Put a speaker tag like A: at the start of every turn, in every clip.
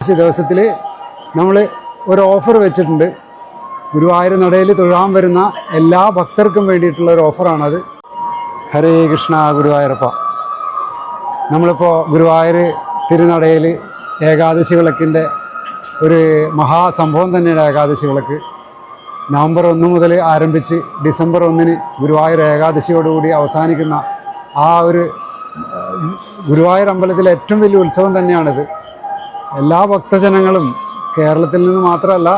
A: ഏകാദശി ദിവസത്തിൽ നമ്മൾ ഒരു ഓഫർ വെച്ചിട്ടുണ്ട്. ഗുരുവായൂർ നടയിൽ തൊഴാൻ വരുന്ന എല്ലാ ഭക്തർക്കും വേണ്ടിയിട്ടുള്ള ഒരു ഓഫറാണത് ഹരേ കൃഷ്ണ ഗുരുവായൂരപ്പ. നമ്മളിപ്പോൾ ഗുരുവായൂർ തിരുനടയിൽ ഏകാദശി വിളക്കിന്റെ ഒരു മഹാസംഭവം തന്നെയാണ് ഏകാദശി വിളക്ക് നവംബർ ഒന്ന് മുതൽ ആരംഭിച്ച് ഡിസംബർ ഒന്നിന് ഗുരുവായൂർ ഏകാദശിയോടുകൂടി അവസാനിക്കുന്ന ആ ഒരു ഗുരുവായൂർ അമ്പലത്തിലെ ഏറ്റവും വലിയ ഉത്സവം തന്നെയാണിത്. എല്ലാ ഭക്തജനങ്ങളും കേരളത്തിൽ നിന്ന് മാത്രമല്ല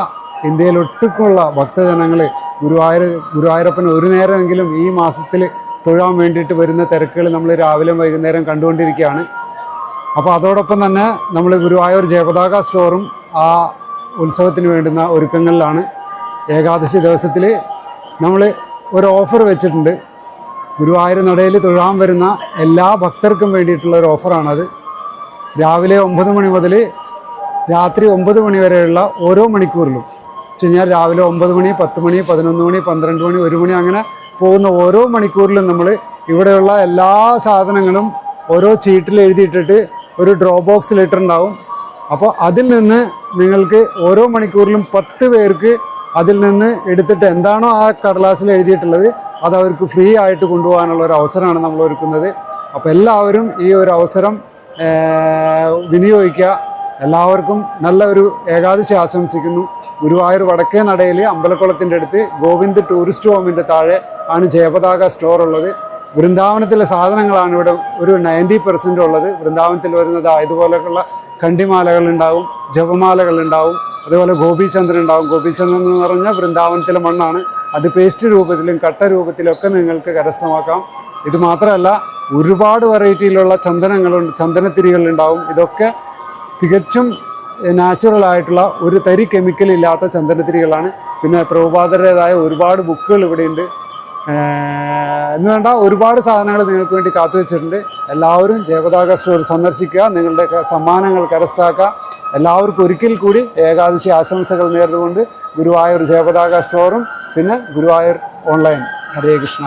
A: ഇന്ത്യയിൽ ഒട്ടുക്കുള്ള ഭക്തജനങ്ങൾ ഗുരുവായൂർ ഗുരുവായൂരപ്പൻ ഒരു നേരമെങ്കിലും ഈ മാസത്തിൽ തൊഴാൻ വേണ്ടിയിട്ട് വരുന്ന തിരക്കുകൾ നമ്മൾ രാവിലെ വൈകുന്നേരം കണ്ടുകൊണ്ടിരിക്കുകയാണ്. അപ്പോൾ അതോടൊപ്പം തന്നെ നമ്മൾ ഗുരുവായൂർ ജയപതാക സ്റ്റോറും ആ ഉത്സവത്തിന് വേണ്ടുന്ന ഒരുക്കങ്ങളിലാണ്. ഏകാദശി ദിവസത്തിൽ നമ്മൾ ഒരു ഓഫർ വെച്ചിട്ടുണ്ട്. ഗുരുവായൂർ നടയിൽ തൊഴാൻ വരുന്ന എല്ലാ ഭക്തർക്കും വേണ്ടിയിട്ടുള്ള ഒരു ഓഫറാണത്. രാവിലെ ഒമ്പത് മണി മുതൽ രാത്രി ഒമ്പത് മണി വരെയുള്ള ഓരോ മണിക്കൂറിലും. വെച്ച് കഴിഞ്ഞാൽ രാവിലെ ഒമ്പത് മണി പത്ത് മണി പതിനൊന്ന് മണി പന്ത്രണ്ട് മണി ഒരു മണി അങ്ങനെ പോകുന്ന ഓരോ മണിക്കൂറിലും നമ്മൾ ഇവിടെയുള്ള എല്ലാ സാധനങ്ങളും ഓരോ ചീട്ടിൽ എഴുതിയിട്ടിട്ട് ഒരു ഡ്രോ ബോക്സിൽ ഇട്ടിട്ടുണ്ടാവും. അപ്പോൾ അതിൽ നിന്ന് നിങ്ങൾക്ക് ഓരോ മണിക്കൂറിലും പത്ത് പേർക്ക് അതിൽ നിന്ന് എടുത്തിട്ട് എന്താണോ ആ കടലാസിൽ എഴുതിയിട്ടുള്ളത് അത് അവർക്ക് ഫ്രീ ആയിട്ട് കൊണ്ടുപോകാനുള്ള ഒരു അവസരമാണ് നമ്മൾ ഒരുക്കുന്നത്. അപ്പോൾ എല്ലാവരും ഈ ഒരു അവസരം വിനിയോഗിക്കുക. എല്ലാവർക്കും നല്ല ഒരു ഏകാദശി ആശംസിക്കുന്നു. ഗുരുവായൂർ വടക്കേ നടയിൽ അമ്പലക്കുളത്തിന്റെ അടുത്ത് ഗോവിന്ദ് ടൂറിസ്റ്റ് ഹോമിന്റെ താഴെ ആണ് ജയപതാക സ്റ്റോർ ഉള്ളത്. വൃന്ദാവനത്തിലെ സാധനങ്ങളാണ് ഇവിടെ ഒരു നയന്റി പെർസെന്റ് ഉള്ളത്. വൃന്ദാവനത്തിൽ വരുന്നത് ഇതുപോലെയുള്ള കണ്ടിമാലകൾ ഉണ്ടാവും ജപമാലകൾ ഉണ്ടാവും അതുപോലെ ഗോപീചന്ദ്രൻ ഉണ്ടാവും. ഗോപീചന്ദ്രൻ എന്ന് പറഞ്ഞാൽ വൃന്ദാവനത്തിലെ മണ്ണാണ്. അത് പേസ്റ്റ് രൂപത്തിലും കട്ട രൂപത്തിലും ഒക്കെ നിങ്ങൾക്ക് കരസ്ഥമാക്കാം. ഇത് മാത്രമല്ല ഒരുപാട് വെറൈറ്റിയിലുള്ള ചന്ദനങ്ങളുണ്ട് ചന്ദനത്തിരികളുണ്ടാവും ഇതൊക്കെ തികച്ചും നാച്ചുറൽ ആയിട്ടുള്ള ഒരു തരി കെമിക്കൽ ഇല്ലാത്ത ചന്ദനത്തിരികളാണ്. പിന്നെ പ്രഭുപാദരുടേതായ ഒരുപാട് ബുക്കുകൾ ഇവിടെയുണ്ട്. എന്ന് വേണ്ട ഒരുപാട് സാധനങ്ങൾ നിങ്ങൾക്ക് വേണ്ടി കാത്തു വെച്ചിട്ടുണ്ട്. എല്ലാവരും ജയപതാക സ്റ്റോർ സന്ദർശിക്കുക നിങ്ങളുടെ സമ്മാനങ്ങൾ കരസ്ഥാക്കുക എല്ലാവർക്കും ഒരിക്കൽ കൂടി ഏകാദശി ആശംസകൾ നേർന്നുകൊണ്ട് ഗുരുവായൂർ ജയപതാക സ്റ്റോറും പിന്നെ ഗുരുവായൂർ ഓൺലൈൻ. ഹരേ കൃഷ്ണ.